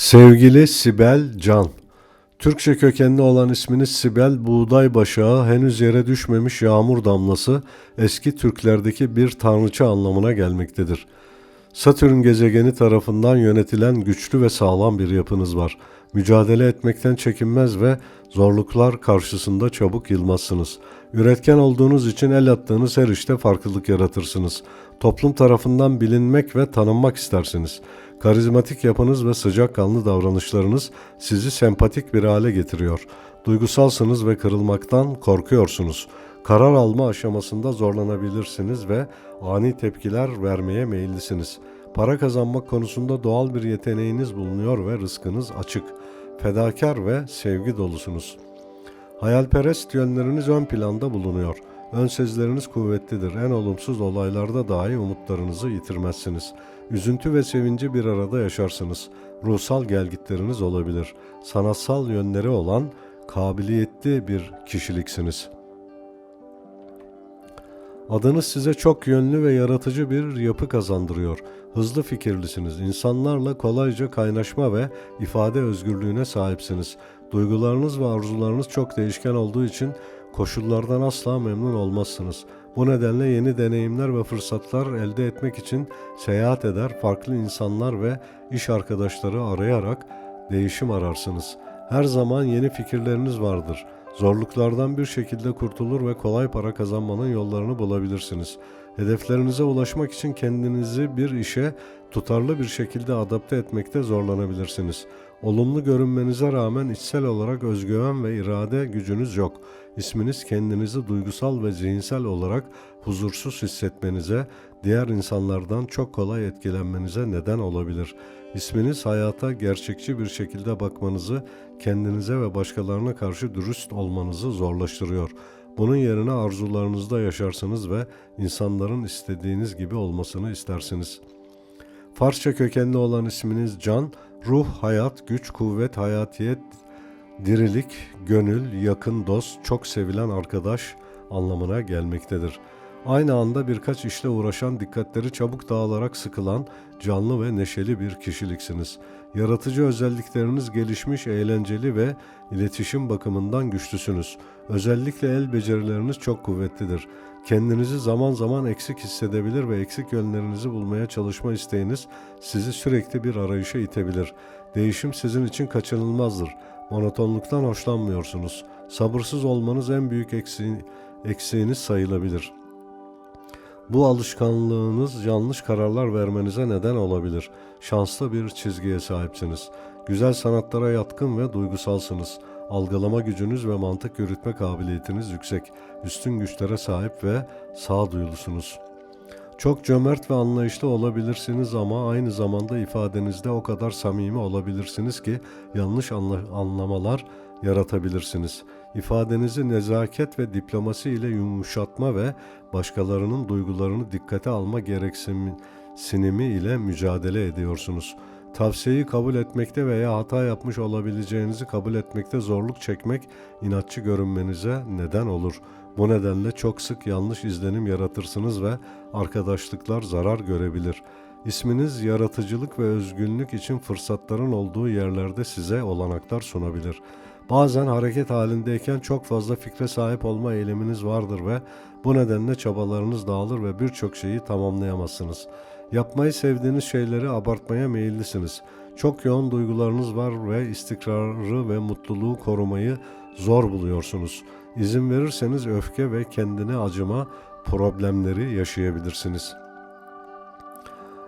Sevgili Sibel Can Türkçe kökenli olan isminiz Sibel Buğday Başağı henüz yere düşmemiş yağmur damlası eski Türklerdeki bir tanrıça anlamına gelmektedir. Satürn gezegeni tarafından yönetilen güçlü ve sağlam bir yapınız var. Mücadele etmekten çekinmez ve zorluklar karşısında çabuk yılmazsınız. Üretken olduğunuz için el attığınız her işte farklılık yaratırsınız. Toplum tarafından bilinmek ve tanınmak istersiniz. Karizmatik yapınız ve sıcakkanlı davranışlarınız sizi sempatik bir hale getiriyor. Duygusalsınız ve kırılmaktan korkuyorsunuz. Karar alma aşamasında zorlanabilirsiniz ve ani tepkiler vermeye meyillisiniz. Para kazanmak konusunda doğal bir yeteneğiniz bulunuyor ve rızkınız açık. Fedakar ve sevgi dolusunuz. Hayalperest yönleriniz ön planda bulunuyor. Ön sezileriniz kuvvetlidir. En olumsuz olaylarda dahi umutlarınızı yitirmezsiniz. Üzüntü ve sevinci bir arada yaşarsınız. Ruhsal gelgitleriniz olabilir. Sanatsal yönleri olan kabiliyetli bir kişiliksiniz.'' Adınız size çok yönlü ve yaratıcı bir yapı kazandırıyor. Hızlı fikirlisiniz. İnsanlarla kolayca kaynaşma ve ifade özgürlüğüne sahipsiniz. Duygularınız ve arzularınız çok değişken olduğu için koşullardan asla memnun olmazsınız. Bu nedenle yeni deneyimler ve fırsatlar elde etmek için seyahat eder, farklı insanlar ve iş arkadaşları arayarak değişim ararsınız. Her zaman yeni fikirleriniz vardır.'' Zorluklardan bir şekilde kurtulur ve kolay para kazanmanın yollarını bulabilirsiniz. Hedeflerinize ulaşmak için kendinizi bir işe tutarlı bir şekilde adapte etmekte zorlanabilirsiniz. Olumlu görünmenize rağmen içsel olarak özgüven ve irade gücünüz yok. İsminiz kendinizi duygusal ve zihinsel olarak huzursuz hissetmenize, diğer insanlardan çok kolay etkilenmenize neden olabilir. İsminiz hayata gerçekçi bir şekilde bakmanızı, kendinize ve başkalarına karşı dürüst olmanızı zorlaştırıyor. Bunun yerine arzularınızda yaşarsınız ve insanların istediğiniz gibi olmasını istersiniz. Farsça kökenli olan isminiz Can, ruh, hayat, güç, kuvvet, hayatiyet, dirilik, gönül, yakın dost, çok sevilen arkadaş anlamına gelmektedir. Aynı anda birkaç işle uğraşan, dikkatleri çabuk dağılarak sıkılan, canlı ve neşeli bir kişiliksiniz. Yaratıcı özellikleriniz gelişmiş, eğlenceli ve iletişim bakımından güçlüsünüz. Özellikle el becerileriniz çok kuvvetlidir. Kendinizi zaman zaman eksik hissedebilir ve eksik yönlerinizi bulmaya çalışma isteğiniz sizi sürekli bir arayışa itebilir. Değişim sizin için kaçınılmazdır. Monotonluktan hoşlanmıyorsunuz. Sabırsız olmanız en büyük eksiğiniz sayılabilir.'' Bu alışkanlığınız yanlış kararlar vermenize neden olabilir. Şanslı bir çizgiye sahipsiniz. Güzel sanatlara yatkın ve duygusalsınız. Algılama gücünüz ve mantık yürütme kabiliyetiniz yüksek. Üstün güçlere sahip ve sağduyulusunuz. Çok cömert ve anlayışlı olabilirsiniz ama aynı zamanda ifadenizde o kadar samimi olabilirsiniz ki yanlış anlamalar yaratabilirsiniz. İfadenizi nezaket ve diplomasi ile yumuşatma ve başkalarının duygularını dikkate alma gereksinimi ile mücadele ediyorsunuz. Tavsiyeyi kabul etmekte veya hata yapmış olabileceğinizi kabul etmekte zorluk çekmek inatçı görünmenize neden olur. Bu nedenle çok sık yanlış izlenim yaratırsınız ve arkadaşlıklar zarar görebilir. İsminiz yaratıcılık ve özgünlük için fırsatların olduğu yerlerde size olanaklar sunabilir.'' Bazen hareket halindeyken çok fazla fikre sahip olma eğiliminiz vardır ve bu nedenle çabalarınız dağılır ve birçok şeyi tamamlayamazsınız. Yapmayı sevdiğiniz şeyleri abartmaya meyillisiniz. Çok yoğun duygularınız var ve istikrarı ve mutluluğu korumayı zor buluyorsunuz. İzin verirseniz öfke ve kendine acıma problemleri yaşayabilirsiniz.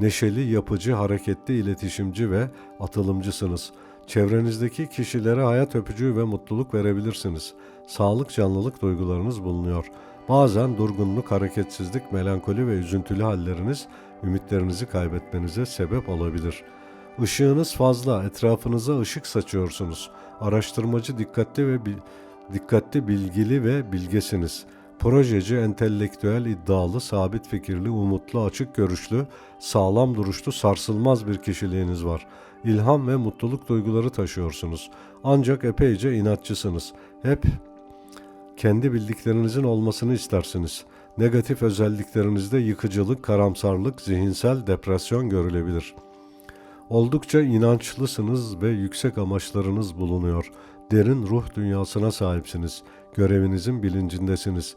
Neşeli, yapıcı, hareketli, iletişimci ve atılımcısınız.'' Çevrenizdeki kişilere hayat öpücüğü ve mutluluk verebilirsiniz. Sağlık canlılık duygularınız bulunuyor. Bazen durgunluk, hareketsizlik, melankoli ve üzüntülü halleriniz ümitlerinizi kaybetmenize sebep olabilir. Işığınız fazla, etrafınıza ışık saçıyorsunuz. Araştırmacı, dikkatli ve Dikkatli, bilgili ve bilgesiniz. Projeci, entelektüel, iddialı, sabit fikirli, umutlu, açık görüşlü, sağlam duruşlu, sarsılmaz bir kişiliğiniz var. İlham ve mutluluk duyguları taşıyorsunuz. Ancak epeyce inatçısınız. Hep kendi bildiklerinizin olmasını istersiniz. Negatif özelliklerinizde yıkıcılık, karamsarlık, zihinsel depresyon görülebilir. Oldukça inançlısınız ve yüksek amaçlarınız bulunuyor. Derin ruh dünyasına sahipsiniz. Görevinizin bilincindesiniz.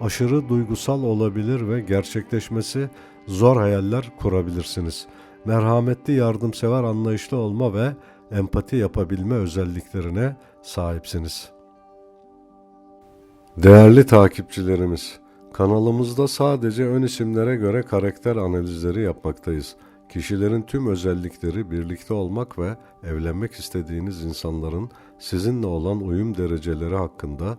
aşırı duygusal olabilir ve gerçekleşmesi zor hayaller kurabilirsiniz. Merhametli, yardımsever, anlayışlı olma ve empati yapabilme özelliklerine sahipsiniz. Değerli takipçilerimiz, kanalımızda sadece ön isimlere göre karakter analizleri yapmaktayız. Kişilerin tüm özellikleri, birlikte olmak ve evlenmek istediğiniz insanların sizinle olan uyum dereceleri hakkında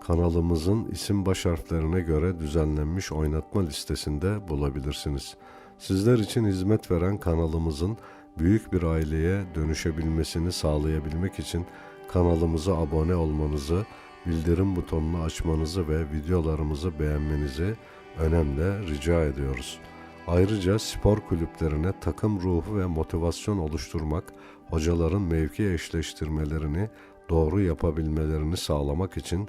kanalımızın isim baş harflerine göre düzenlenmiş oynatma listesinde bulabilirsiniz. Sizler için hizmet veren kanalımızın büyük bir aileye dönüşebilmesini sağlayabilmek için kanalımıza abone olmanızı, bildirim butonunu açmanızı ve videolarımızı beğenmenizi önemli rica ediyoruz. Ayrıca spor kulüplerine takım ruhu ve motivasyon oluşturmak, hocaların mevki eşleştirmelerini doğru yapabilmelerini sağlamak için